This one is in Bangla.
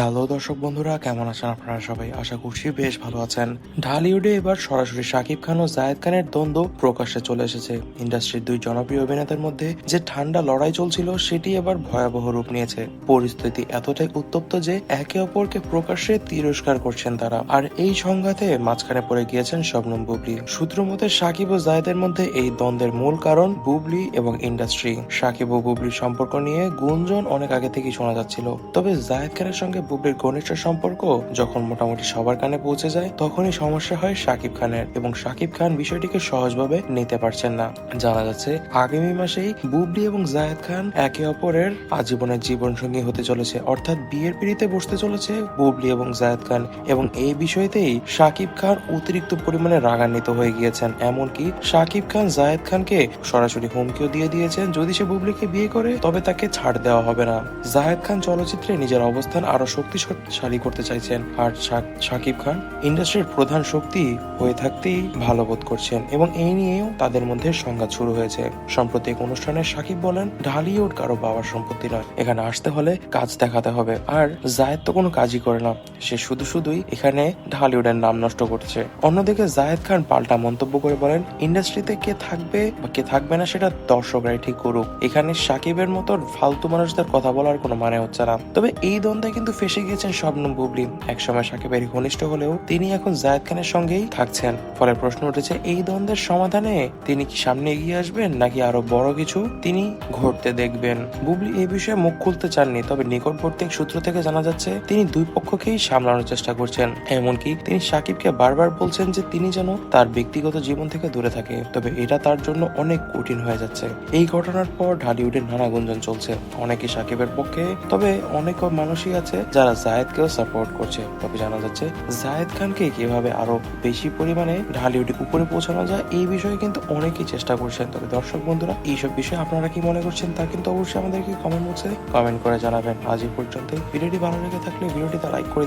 হ্যালো দর্শক বন্ধুরা, কেমন আছেন আপনারা সবাই? আশা করছি বেশ ভালো আছেন। ঢালিউডে এবার সরাসরি শাকিব খান ও জায়েদ খানের দ্বন্দ্ব প্রকাশ্যে চলে এসেছে। ইন্ডাস্ট্রির দুই জনপ্রিয় অভিনেতার মধ্যে যে ঠান্ডা লড়াই চলছিল, সেটি এবার ভয়াবহ রূপ নিয়েছে। পরিস্থিতি এতটাই উত্তপ্ত যে একে অপরকে প্রকাশ্যে তিরস্কার করছেন তারা। আর এই সংঘাতে মাঝখানে পড়ে গিয়েছেন শবনম বুবলি। সূত্র মতে সাকিব ও জায়েদের মধ্যে এই দ্বন্দ্বের মূল কারণ বুবলি এবং ইন্ডাস্ট্রি। সাকিব ও বুবলির সম্পর্ক নিয়ে গুঞ্জন অনেক আগে থেকেই শোনা যাচ্ছিল। তবে জায়েদ খানের সঙ্গে বুবলির ঘনিষ্ঠ সম্পর্ক যখন মোটামুটি সবার কানে পৌঁছে যায়, তখনই সমস্যা হয় সাকিব খানের এবং সাকিব খান বিষয়টিকে সহজভাবে নিতে পারছেন না। জানা যাচ্ছে, আগামী মাসেই বুবলি এবং জায়েদ খান একে অপরের আজীবনের জীবন সঙ্গী হতে চলেছে। অর্থাৎ বিয়ের পিড়িতে বসতে চলেছে বুবলি এবং জায়েদ খান এবং এই বিষয়তেই সাকিব খান অতিরিক্ত পরিমাণে রাগান্বিত হয়ে গিয়েছেন। এমনকি সাকিব খান জায়েদ খানকে সরাসরি হুমকিও দিয়ে দিয়েছেন, যদি সে বুবলিকে বিয়ে করে, তবে তাকে ছাড় দেওয়া হবে না। জায়েদ খান চলচ্চিত্রে নিজের অবস্থান আরও শক্তিশালী করতে চাইছেন। আর সাকিব শাকিব খান ইন্ডাস্ট্রির প্রধান শক্তি হয়ে থাকতেই ভালো বোধ করছেন এবং এই নিয়েও তাদের মধ্যে সংঘাত শুরু হয়েছে। সাম্প্রতিক অনুষ্ঠানে শাকিব বলেন, ঢালিউড কারও বাবার সম্পত্তি নয়। এখানে আসতে হলে কাজ দেখাতে হবে। আর জায়েদ তো কোনো কাজই করে না। সে শুধু শুধুই এখানে ঢালিউডের নাম নষ্ট করছে। অন্যদিকে জায়েদ খান পাল্টা মন্তব্য করে বলেন, ইন্ডাস্ট্রিতে কে থাকবে বা কে থাকবে না সেটা দর্শকরাই ঠিক করুক। এখানে সাকিবের মতো ফালতু মানুষদের কথা বলার কোনো মানে হচ্ছে না। তবে এই দ্বন্দ্বে কিন্তু ফেসে গিয়েছেন শবনম বুবলি। একসময় সাকিবের ঘনিষ্ঠ হলেও তিনি এখন জায়েদ খানের সঙ্গেই থাকছেন। ফলে প্রশ্ন উঠেছে, এই দ্বন্দ্বের সমাধানে তিনি কি সামনে এগিয়ে আসবেন নাকি আরও বড় কিছু তিনি ঘটতে দেখবেন? বুবলি এই বিষয়ে মুখ খুলতে চাননি, তবে নিকটবর্তী সূত্র থেকে জানা যাচ্ছে, তিনি দুই পক্ষকেই সামলানোর চেষ্টা করছেন। এমনকি তিনি সাকিবকে বারবার বলছেন যে তিনি যেন তার ব্যক্তিগত জীবন থেকে দূরে থাকে, তবে এটা তার জন্য অনেক কঠিন হয়ে যাচ্ছে। এই ঘটনার পর ঢালিউডের নানা গুঞ্জন চলছে। অনেকে সাকিবের পক্ষে, তবে অনেক মানুষই আছে যারা জায়েদকেও সাপোর্ট করছে। তবে জানা যাচ্ছে, জায়েদ খানকে কীভাবে আরও বেশি পরিমাণে ঢালিউডে উপরে পৌঁছানো যায়, এই বিষয়ে কিন্তু অনেকেই চেষ্টা করছেন। তবে দর্শক বন্ধুরা, এইসব বিষয়ে আপনারা কি মনে করছেন তা কিন্তু অবশ্যই আমাদেরকে কমেন্ট বক্সে কমেন্ট করে জানাবেন। আজ এই পর্যন্ত ভিডিওটি ভালো লেগে থাকলে ভিডিওটিতে লাইক করে